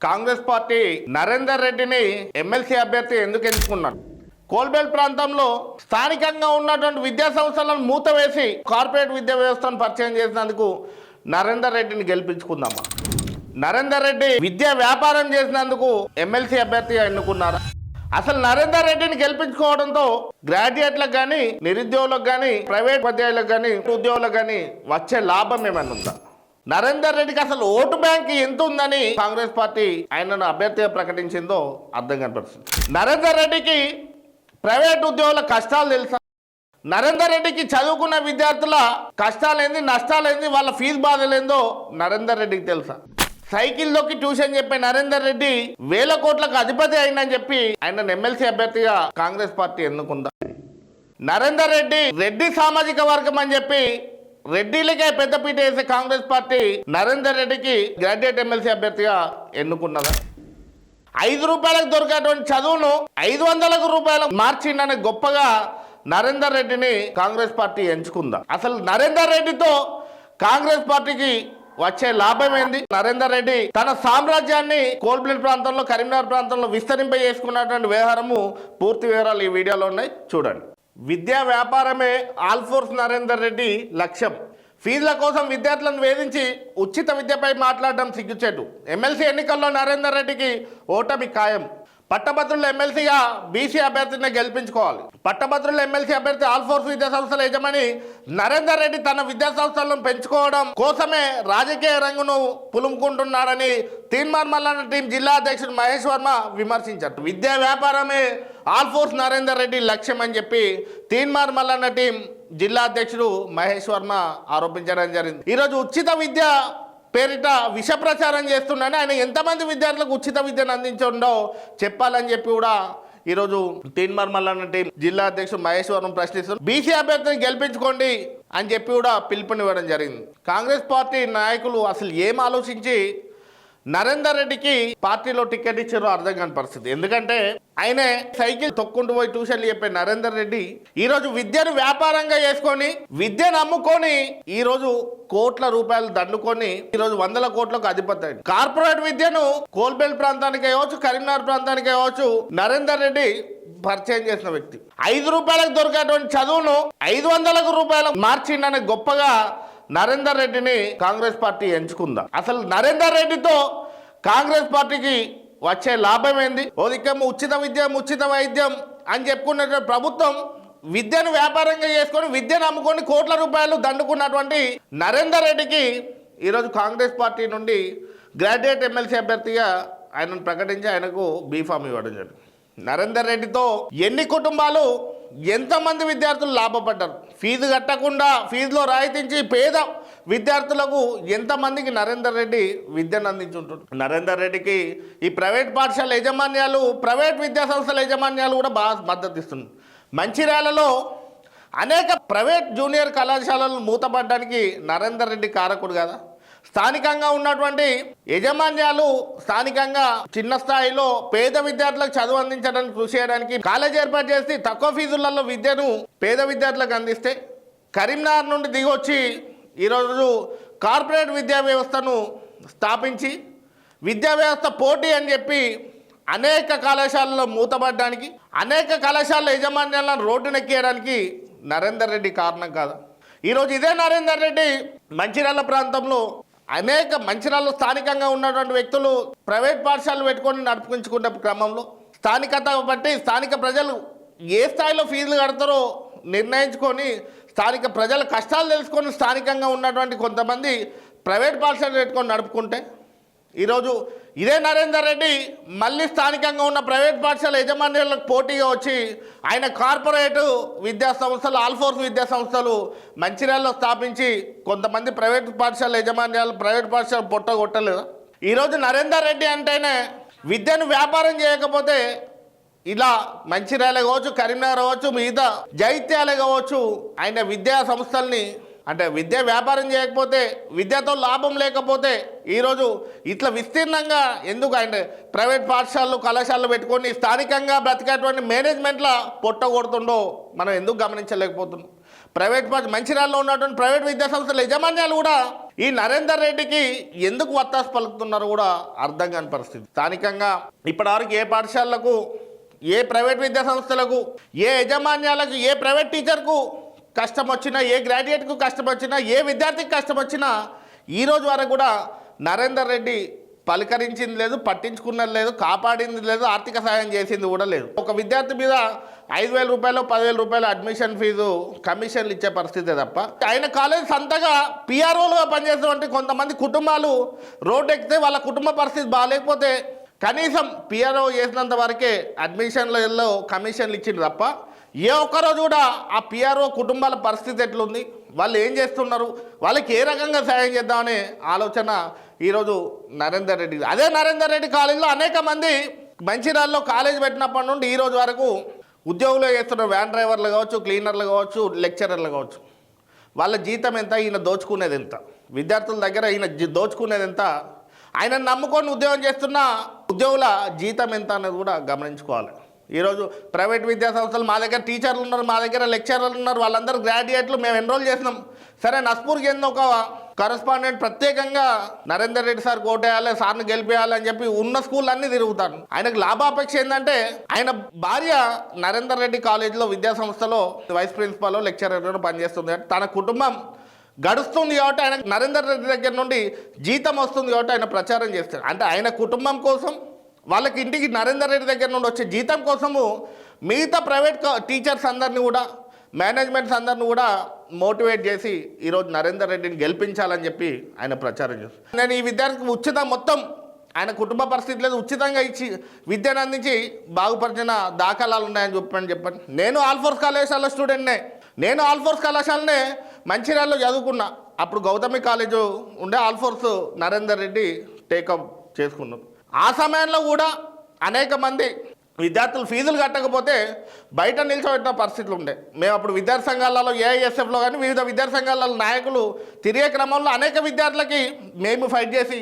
Congress party Narender రెడ్డిని MLC అభ్యర్థి ఎందుకు ఎంచుకున్నాడు కోల్బెల్ ప్రాంతంలో స్థానికంగా ఉన్నటువంటి విద్యా సంస్థలను మూతవేసి కార్పొరేట్ విద్యా వ్యవస్థను పరిచయం చేసినందుకు నరేందర్ రెడ్డిని గెలిపించుకుందామా? నరేందర్ రెడ్డి విద్యా వ్యాపారం చేసినందుకు ఎమ్మెల్సీ అభ్యర్థిగా ఎన్నుకున్నారా? అసలు నరేందర్ రెడ్డిని గెలిపించుకోవడంతో గ్రాడ్యుయేట్లకు కానీ నిరుద్యోగులకు కానీ ప్రైవేట్ ఉపాధ్యాయులకు కానీ ఉద్యోగులకు కానీ వచ్చే లాభం ఏమైనా ఉందా? నరేందర్ రెడ్డికి అసలు ఓటు బ్యాంక్ ఎంత ఉందని కాంగ్రెస్ పార్టీ ఆయనను అభ్యర్థిగా ప్రకటించిందో అర్థం కనపడుతుంది. నరేందర్ రెడ్డికి ప్రైవేట్ ఉద్యోగుల కష్టాలు తెలుసా? నరేందర్ రెడ్డికి చదువుకున్న విద్యార్థుల కష్టాలేంది నష్టాలేంది వాళ్ళ ఫీజు బాధలేందో నరేందర్ రెడ్డికి తెలుసా? సైకిల్లోకి ట్యూషన్ చెప్పే నరేందర్ రెడ్డి వేల కోట్లకు అధిపతి అయిందని చెప్పి ఆయన ఎమ్మెల్సీ అభ్యర్థిగా కాంగ్రెస్ పార్టీ ఎన్నుకుందా? నరేందర్ రెడ్డి రెడ్డి సామాజిక వర్గం అని చెప్పి రెడ్డిలకే పెద్దపీట వేసే కాంగ్రెస్ పార్టీ నరేందర్ రెడ్డికి గ్రాడ్యుయేట్ ఎమ్మెల్సీ అభ్యర్థిగా ఎన్నుకున్నదా? ఐదు రూపాయలకు దొరికేటువంటి చదువును ఐదు వందలకు రూపాయలు మార్చిండని గొప్పగా నరేందర్ రెడ్డిని కాంగ్రెస్ పార్టీ ఎంచుకుందా? అసలు నరేందర్ రెడ్డితో కాంగ్రెస్ పార్టీకి వచ్చే లాభం ఏంది? నరేందర్ రెడ్డి తన సామ్రాజ్యాన్ని కోల్బ్లెట్ ప్రాంతంలో కరీంనగర్ ప్రాంతంలో విస్తరింప చేసుకున్నటువంటి వ్యవహారము పూర్తి వివరాలు ఈ వీడియోలో ఉన్నాయి. చూడండి. విద్యా వ్యాపారమే ఆల్ఫోర్స్ నరేందర్ రెడ్డి లక్ష్యం. ఫీజుల కోసం విద్యార్థులను వేధించి ఉచిత విద్యపై మాట్లాడడం సిగ్గుచేటు. ఎమ్మెల్సీ ఎన్నికల్లో నరేందర్ రెడ్డికి ఓటమి ఖాయం. పట్టభద్రుల ఎమ్మెల్సీగా బీసీ అభ్యర్థిని గెలిపించుకోవాలి. పట్టభద్రుల ఎమ్మెల్సీ అభ్యర్థి ఆల్ఫోర్స్ విద్యా సంస్థల యజమాని నరేందర్ రెడ్డి తన విద్యా సంస్థలను పెంచుకోవడం కోసమే రాజకీయ రంగును పులుముకుంటున్నాడని తీన్మార్ మల్లన్న టీం జిల్లా అధ్యక్షుడు మహేష్ వర్మ విమర్శించారు. విద్యా వ్యాపారమే ఆల్ఫోర్స్ నరేందర్ రెడ్డి లక్ష్యం అని చెప్పి తీన్మార్ మల్లన్న టీం జిల్లా అధ్యక్షుడు మహేష్ వర్మ ఆరోపించడం జరిగింది. ఈరోజు ఉచిత విద్య పేరిట విష ప్రచారం చేస్తుండని ఆయన ఎంతమంది విద్యార్థులకు ఉచిత విద్యను అందించుండో చెప్పాలని చెప్పి కూడా ఈరోజు తీన్మార్ మల్లన్న టీం జిల్లా అధ్యక్షుడు మహేశ్వరం ప్రశ్నిస్తున్నారు. బీసీ అభ్యర్థిని గెలిపించుకోండి అని చెప్పి కూడా పిలుపునివ్వడం జరిగింది. కాంగ్రెస్ పార్టీ నాయకులు అసలు ఏం ఆలోచించి నరేందర్ రెడ్డికి పార్టీలో టికెట్ ఇచ్చారో అర్థం కాని పరిస్థితి. ఎందుకంటే ఆయనే సైకిల్ తొక్కుంటూ పోయి ట్యూషన్లు చెప్పే నరేందర్ రెడ్డి. ఈరోజు విద్యను వ్యాపారంగా చేసుకొని విద్యను అమ్ముకొని ఈరోజు కోట్ల రూపాయలు దండుకొని ఈరోజు వందల కోట్లకు అధిపతి కార్పొరేట్ విద్యను కోల్బెల్ ప్రాంతానికి అవ్వచ్చు కరీంనగర్ ప్రాంతానికి అవ్వచ్చు నరేందర్ రెడ్డి పరిచయం చేసిన వ్యక్తి. ఐదు రూపాయలకు దొరికేటువంటి చదువును ఐదు వందలకు రూపాయలకు మార్చిండని గొప్పగా నరేందర్ రెడ్డిని కాంగ్రెస్ పార్టీ ఎంచుకుందా. అసలు నరేందర్ రెడ్డితో కాంగ్రెస్ పార్టీకి వచ్చే లాభం ఏంది ఓ ఉచిత విద్యం ఉచిత వైద్యం అని చెప్పుకున్నటువంటి ప్రభుత్వం విద్యను వ్యాపారంగా చేసుకొని విద్యను అమ్ముకొని కోట్ల రూపాయలు దండుకున్నటువంటి నరేందర్ రెడ్డికి ఈరోజు కాంగ్రెస్ పార్టీ నుండి గ్రాడ్యుయేట్ ఎమ్మెల్సీ అభ్యర్థిగా ఆయనను ప్రకటించి ఆయనకు బీఫామ్ ఇవ్వడం జరిగింది. నరేందర్ రెడ్డితో ఎన్ని కుటుంబాలు ఎంతమంది విద్యార్థులు లాభపడ్డారు? ఫీజు కట్టకుండా ఫీజులో రాయితీంచి పేద విద్యార్థులకు ఎంతమందికి నరేందర్ రెడ్డి విద్యను అందించుంటాడు? నరేందర్ రెడ్డికి ఈ ప్రైవేట్ పాఠశాల యాజమాన్యాలు ప్రైవేట్ విద్యా సంస్థల యాజమాన్యాలు కూడా బాగా మద్దతు ఇస్తుంది మంచిర్యాలలో అనేక ప్రైవేట్ జూనియర్ కళాశాలలు మూతపడడానికి నరేందర్ రెడ్డి కారకుడు కదా. స్థానికంగా ఉన్నటువంటి యజమాన్యాలు స్థానికంగా చిన్న స్థాయిలో పేద విద్యార్థులకు చదువు అందించడానికి కృషి చేయడానికి కాలేజ్ ఏర్పాటు చేసి తక్కువ ఫీజులలో విద్యను పేద విద్యార్థులకు అందిస్తే కరీంనగర్ నుండి దిగొచ్చి ఈరోజు కార్పొరేట్ విద్యా వ్యవస్థను స్థాపించి విద్యా వ్యవస్థ పోటీ అని చెప్పి అనేక కళాశాలలో మూతపడడానికి అనేక కళాశాల యజమాన్యాలను రోడ్డునెక్కేయడానికి నరేందర్ రెడ్డి కారణం కాదా. ఈరోజు ఇదే నరేందర్ రెడ్డి మంచిర్యాల ప్రాంతంలో అనేక మంచిర్యాలలో స్థానికంగా ఉన్నటువంటి వ్యక్తులు ప్రైవేట్ పాఠశాలలు పెట్టుకొని నడిపించుకునే క్రమంలో స్థానికత బట్టి స్థానిక ప్రజలు ఏ స్థాయిలో ఫీజులు కడతారో నిర్ణయించుకొని స్థానిక ప్రజల కష్టాలు తెలుసుకొని స్థానికంగా ఉన్నటువంటి కొంతమంది ప్రైవేట్ పాఠశాలలు పెట్టుకొని నడుపుకుంటే ఈరోజు ఇదే నరేందర్ రెడ్డి మళ్ళీ స్థానికంగా ఉన్న ప్రైవేట్ పాఠశాల యజమానులకు పోటీగా వచ్చి ఆయన కార్పొరేటు విద్యా సంస్థలు ఆల్ఫోర్స్ విద్యా సంస్థలు మంచిర్యాలలో స్థాపించి కొంతమంది ప్రైవేట్ పాఠశాల యజమాన్యాలు ప్రైవేట్ పాఠశాల పొట్ట కొట్టలేదా? ఈరోజు నరేందర్ రెడ్డి అంటేనే విద్యను వ్యాపారం చేయకపోతే ఇలా మంచిర్యాల కావచ్చు కరీంనగర్ కావచ్చు మిగతా జైత్యాలే కావచ్చు ఆయన విద్యా సంస్థల్ని అంటే విద్య వ్యాపారం చేయకపోతే విద్యతో లాభం లేకపోతే ఈరోజు ఇట్లా విస్తీర్ణంగా ఎందుకు అంటే ప్రైవేట్ పాఠశాలలు కళాశాలలు పెట్టుకొని స్థానికంగా బ్రతికేటువంటి మేనేజ్మెంట్ల పొట్ట కొడుతుండో మనం ఎందుకు గమనించలేకపోతున్నాం? ప్రైవేట్ మంచిర్యాలలో ఉన్నటువంటి ప్రైవేట్ విద్యా సంస్థల యజమాన్యాలు కూడా ఈ నరేందర్ రెడ్డికి ఎందుకు వత్తాసు పలుకుతున్నారు కూడా అర్థం కాని పరిస్థితి. స్థానికంగా ఇప్పటివరకు ఏ పాఠశాలలకు ఏ ప్రైవేట్ విద్యా సంస్థలకు ఏ యజమాన్యాలకు ఏ ప్రైవేట్ టీచర్కు కష్టం వచ్చినా ఏ గ్రాడ్యుయేట్కు కష్టం వచ్చినా ఏ విద్యార్థికి కష్టం వచ్చినా ఈ రోజు వరకు కూడా నరేందర్ రెడ్డి పలకరించింది లేదు పట్టించుకున్నది లేదు కాపాడింది లేదు ఆర్థిక సహాయం చేసింది కూడా లేదు. ఒక విద్యార్థి మీద ఐదు వేల రూపాయలు పదివేల రూపాయలు అడ్మిషన్ ఫీజు కమిషన్లు ఇచ్చే పరిస్థితే తప్ప ఆయన కాలేజ్ సంతగా పిఆర్ఓలుగా పనిచేసినటువంటి కొంతమంది కుటుంబాలు రోడ్డు ఎక్కితే వాళ్ళ కుటుంబ పరిస్థితి బాగాలేకపోతే కనీసం పిఆర్ఓ చేసినంత వరకే అడ్మిషన్లలో కమిషన్లు ఇచ్చింది తప్ప ఏ ఒక్కరోజు కూడా ఆ పిఆర్ఓ కుటుంబాల పరిస్థితి ఎట్లుంది వాళ్ళు ఏం చేస్తున్నారు వాళ్ళకి ఏ రకంగా సాయం చేద్దామనే ఆలోచన ఈరోజు నరేందర్ రెడ్డి. అదే నరేందర్ రెడ్డి కాలేజీలో అనేక మంది మంచిర్యాలలో కాలేజ్ పెట్టినప్పటి నుండి ఈ రోజు వరకు ఉద్యోగులు చేస్తున్న వ్యాన్ డ్రైవర్లు కావచ్చు క్లీనర్లు కావచ్చు లెక్చరర్లు కావచ్చు. వాళ్ళ జీతం ఎంత ఈయన దోచుకునేది ఎంత? విద్యార్థుల దగ్గర ఈయన దోచుకునేది ఎంత? ఆయన నమ్ముకొని ఉద్యోగం చేస్తున్న ఉద్యోగుల జీతం ఎంత అనేది కూడా గమనించుకోవాలి. ఈరోజు ప్రైవేట్ విద్యా సంస్థలు మా దగ్గర టీచర్లు ఉన్నారు మా దగ్గర లెక్చరర్లు ఉన్నారు వాళ్ళందరూ గ్రాడ్యుయేట్లు మేము ఎన్రోల్ చేసినాం. సరే నస్పూర్కి ఏందో ఒక కరస్పాండెంట్ ప్రత్యేకంగా నరేందర్ రెడ్డి సార్ కోటేయాలి సార్ని గెలిపేయాలి అని చెప్పి ఉన్న స్కూల్ అన్నీ తిరుగుతాను ఆయనకు లాభాపేక్ష ఏంటంటే ఆయన భార్య నరేందర్ రెడ్డి కాలేజీలో విద్యా సంస్థలో వైస్ ప్రిన్సిపాల్ లెక్చరర్ పనిచేస్తుంది. తన కుటుంబం గడుస్తుంది కాబట్టి ఆయన నరేందర్ రెడ్డి దగ్గర నుండి జీతం వస్తుంది కాబట్టి ఆయన ప్రచారం చేస్తాడు. అంటే ఆయన కుటుంబం కోసం వాళ్ళకి ఇంటికి నరేందర్ రెడ్డి దగ్గర నుండి వచ్చే జీతం కోసము మిగతా ప్రైవేట్ టీచర్స్ అందరిని కూడా మేనేజ్మెంట్స్ అందరిని కూడా మోటివేట్ చేసి ఈరోజు నరేందర్ రెడ్డిని గెలిపించాలని చెప్పి ఆయన ప్రచారం చేస్తారు నేను ఈ విద్యార్థికి ఉచితం మొత్తం ఆయన కుటుంబ పరిస్థితి లేదు ఉచితంగా ఇచ్చి విద్యను అందించి బాగుపరిచిన దాఖలాలు ఉన్నాయని చెప్పని చెప్పండి. నేను ఆల్ఫోర్స్ కళాశాల స్టూడెంట్నే. నేను ఆల్ఫోర్స్ కళాశాలనే మంచిర్యాలలో చదువుకున్నా. అప్పుడు గౌతమి కాలేజు ఉండే ఆల్ఫోర్స్ నరేందర్ రెడ్డి టేకప్ చేసుకున్నాం ఆ సమయంలో కూడా అనేక మంది విద్యార్థులు ఫీజులు కట్టకపోతే బయట నిల్చోబెట్టిన పరిస్థితులు ఉండే. మేము అప్పుడు విద్యార్థి సంఘాలలో ఏఐఎస్ఎఫ్లో కానీ వివిధ విద్యార్థి సంఘాలలో నాయకులు తిరిగే క్రమంలో అనేక విద్యార్థులకి మేము ఫైట్ చేసి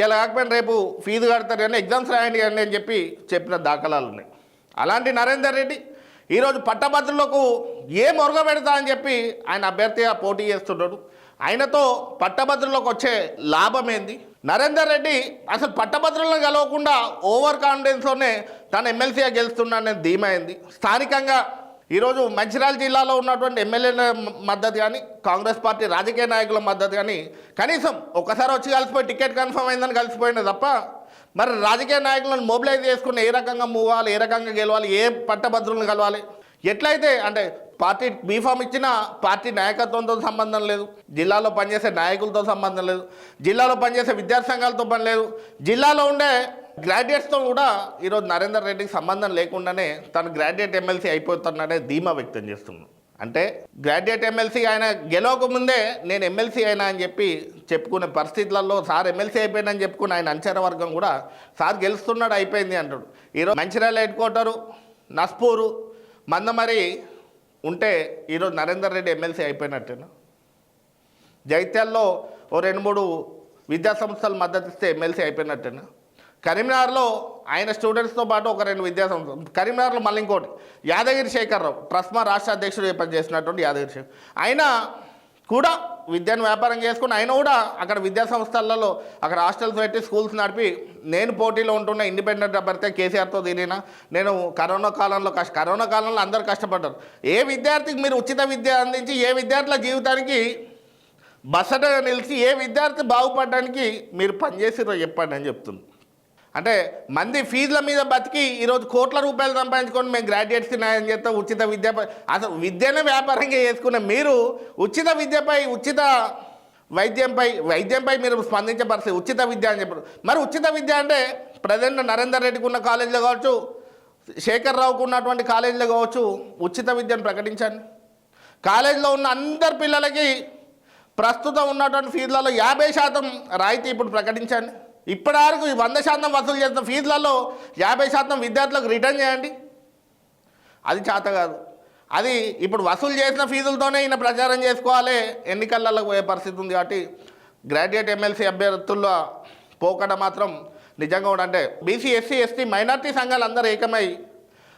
ఇలా కాకపోయినా రేపు ఫీజు కడతారు కానీ ఎగ్జామ్స్ రాయండి అని అని చెప్పి చెప్పిన దాఖలాలు ఉన్నాయి. అలాంటి నరేందర్ రెడ్డి ఈరోజు పట్టభద్రులకు ఏ మొరగ పెడతా అని చెప్పి ఆయన అభ్యర్థిగా పోటీ చేస్తున్నాడు ఆయనతో పట్టభద్రులకు వచ్చే లాభం ఏంది? నరేందర్ రెడ్డి అసలు పట్టభద్రులను కలవకుండా ఓవర్ కాన్ఫిడెన్స్లోనే తను ఎమ్మెల్సీగా గెలుస్తున్నాడని ధీమా అయింది స్థానికంగా ఈరోజు మంచిర్యాల జిల్లాలో ఉన్నటువంటి ఎమ్మెల్యేల మద్దతు కానీ కాంగ్రెస్ పార్టీ రాజకీయ నాయకుల మద్దతు కానీ కనీసం ఒక్కసారి వచ్చి కలిసిపోయి టికెట్ కన్ఫర్మ్ అయిందని కలిసిపోయింది తప్ప మరి రాజకీయ నాయకులను మొబిలైజ్ చేసుకుని ఏ రకంగా మూవ్ అవ్వాలి ఏ రకంగా గెలవాలి ఏ పట్టభద్రులను కలవాలి? ఎట్లయితే అంటే పార్టీ బీఫామ్ ఇచ్చిన పార్టీ నాయకత్వంతో సంబంధం లేదు. జిల్లాలో పనిచేసే నాయకులతో సంబంధం లేదు. జిల్లాలో పనిచేసే విద్యార్థి సంఘాలతో పని లేదు. జిల్లాలో ఉండే గ్రాడ్యుయేట్స్తో కూడా ఈరోజు నరేందర్ రెడ్డికి సంబంధం లేకుండానే తను గ్రాడ్యుయేట్ ఎమ్మెల్సీ అయిపోతున్నాడే ధీమా వ్యక్తం చేస్తున్నాడు. అంటే గ్రాడ్యుయేట్ ఎమ్మెల్సీ ఆయన గెలవక ముందే నేను ఎమ్మెల్సీ అయినా అని చెప్పి చెప్పుకునే పరిస్థితులలో సార్ ఎమ్మెల్సీ అయిపోయిందని చెప్పుకుని ఆయన అంచనా వర్గం కూడా సార్ గెలుస్తున్నాడు అయిపోయింది అంటాడు. ఈరోజు మంచిర్యాల హెడ్ క్వార్టరు నస్పూరు మందమరి ఉంటే ఈరోజు నరేందర్ రెడ్డి ఎమ్మెల్సీ అయిపోయినట్టేనా? జైత్యాల్లో ఓ రెండు మూడు విద్యాసంస్థలు మద్దతు ఇస్తే ఎమ్మెల్సీ అయిపోయినట్టేనా? కరీంనగర్లో ఆయన స్టూడెంట్స్తో పాటు ఒక రెండు విద్యాసంస్థలు కరీంనగర్లో మళ్ళీ ఇంకోటి. యాదగిరి శేఖర్రావు ట్రస్మా రాష్ట్ర అధ్యక్షుడు పనిచేసినటువంటి యాదగిరి శేఖర్. ఆయన కూడా విద్యను వ్యాపారం చేసుకుని ఆయన కూడా అక్కడ విద్యా సంస్థలలో అక్కడ హాస్టల్స్ పెట్టి స్కూల్స్ నడిపి నేను పోటీలో ఉంటున్న ఇండిపెండెంట్ అభ్యర్థి కేసీఆర్తో తిరిగిన నేను కరోనా కాలంలో కష్ట కరోనా కాలంలో అందరు కష్టపడ్డారు. ఏ విద్యార్థికి మీరు ఉచిత విద్య అందించి ఏ విద్యార్థుల జీవితానికి బసటగా నిలిచి ఏ విద్యార్థి బాగుపడడానికి మీరు పనిచేసిరో చెప్పండి అని చెప్తుంది అంటే మంది ఫీజుల మీద బతికి ఈరోజు కోట్ల రూపాయలు సంపాదించుకొని మేము గ్రాడ్యుయేట్స్ న్యాయం చేస్తాం ఉచిత విద్యపై అసలు విద్యనే వ్యాపారంగా చేసుకున్న మీరు ఉచిత విద్యపై ఉచిత వైద్యంపై వైద్యంపై మీరు స్పందించే పరిస్థితి ఉచిత విద్య అని చెప్పారు. మరి ఉచిత విద్య అంటే ప్రజెంట్ నరేందర్ రెడ్డికి ఉన్న కాలేజీలో కావచ్చు శేఖర్ రావుకు ఉన్నటువంటి కాలేజీలో కావచ్చు ఉచిత విద్యను ప్రకటించండి. కాలేజీలో ఉన్న అందరి పిల్లలకి ప్రస్తుతం ఉన్నటువంటి ఫీజులలో యాభై శాతం రాయితీ ఇప్పుడు ప్రకటించండి. ఇప్పటివరకు ఈ వంద శాతం వసూలు చేస్తున్న ఫీజులలో యాభై శాతం విద్యార్థులకు రిటర్న్ చేయండి. అది చేత కాదు. అది ఇప్పుడు వసూలు చేసిన ఫీజులతోనే ఈయన ప్రచారం చేసుకోవాలి. ఎన్నికలలో పోయే పరిస్థితి ఉంది కాబట్టి గ్రాడ్యుయేట్ ఎమ్మెల్సీ అభ్యర్థుల్లో పోకడ మాత్రం నిజంగా కూడా అంటే బీసీ ఎస్సీ ఎస్టీ మైనార్టీ సంఘాలు అందరూ ఏకమై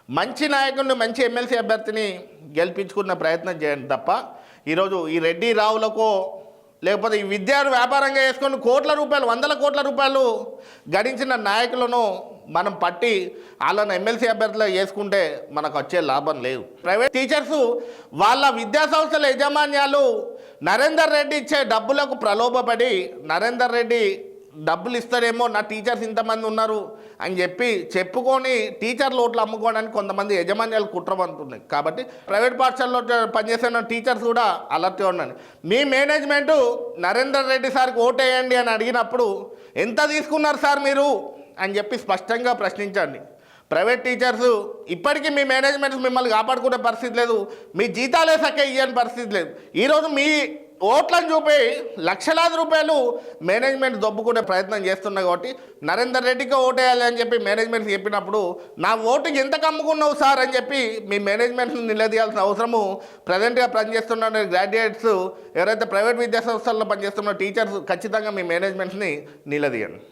మంచి నాయకుడిని మంచి ఎమ్మెల్సీ అభ్యర్థిని గెలిపించుకున్న ప్రయత్నం చేయండి తప్ప ఈరోజు ఈ రెడ్డి రావులకో లేకపోతే ఈ విద్యను వ్యాపారంగా వేసుకొని కోట్ల రూపాయలు వందల కోట్ల రూపాయలు గడించిన నాయకులను మనం పట్టి వాళ్ళని ఎమ్మెల్సీ అభ్యర్థులు వేసుకుంటే మనకు వచ్చే లాభం లేదు. ప్రైవేట్ టీచర్స్ వాళ్ళ విద్యా సంస్థల యజమాన్యాలు నరేందర్ రెడ్డి ఇచ్చే డబ్బులకు ప్రలోభపడి నరేందర్ రెడ్డి డబ్బులు ఇస్తారేమో నా టీచర్స్ ఇంతమంది ఉన్నారు అని చెప్పి చెప్పుకొని టీచర్లు ఓట్లు అమ్ముకోవడానికి కొంతమంది యజమాన్యాలు కుట్రమంటున్నాయి కాబట్టి ప్రైవేట్ పాఠశాలలో పనిచేసిన టీచర్స్ కూడా అలర్ట్గా ఉండండి. మీ మేనేజ్మెంటు నరేందర్ రెడ్డి సార్కి ఓటేయండి అని అడిగినప్పుడు ఎంత తీసుకున్నారు సార్ మీరు? అని చెప్పి స్పష్టంగా ప్రశ్నించండి. ప్రైవేట్ టీచర్స్ ఇప్పటికీ మీ మేనేజ్మెంట్స్ మిమ్మల్ని కాపాడుకునే పరిస్థితి లేదు. మీ జీతాలే సక్క ఇయ్యని పరిస్థితి లేదు. ఈరోజు మీ ఓట్లను చూపి లక్షలాది రూపాయలు మేనేజ్మెంట్ దొబ్బుకునే ప్రయత్నం చేస్తున్నా కాబట్టి నరేందర్ రెడ్డికి ఓటేయాలి అని చెప్పి మేనేజ్మెంట్ చెప్పినప్పుడు నా ఓటుకి ఎంత కమ్ముకున్నావు సార్? అని చెప్పి మీ మేనేజ్మెంట్ని నిలదీయాల్సిన అవసరము ప్రజెంట్గా పనిచేస్తున్న గ్రాడ్యుయేట్స్ ఎవరైతే ప్రైవేట్ విద్యా సంస్థల్లో పనిచేస్తున్న టీచర్స్ ఖచ్చితంగా మీ మేనేజ్మెంట్ని నిలదీయండి.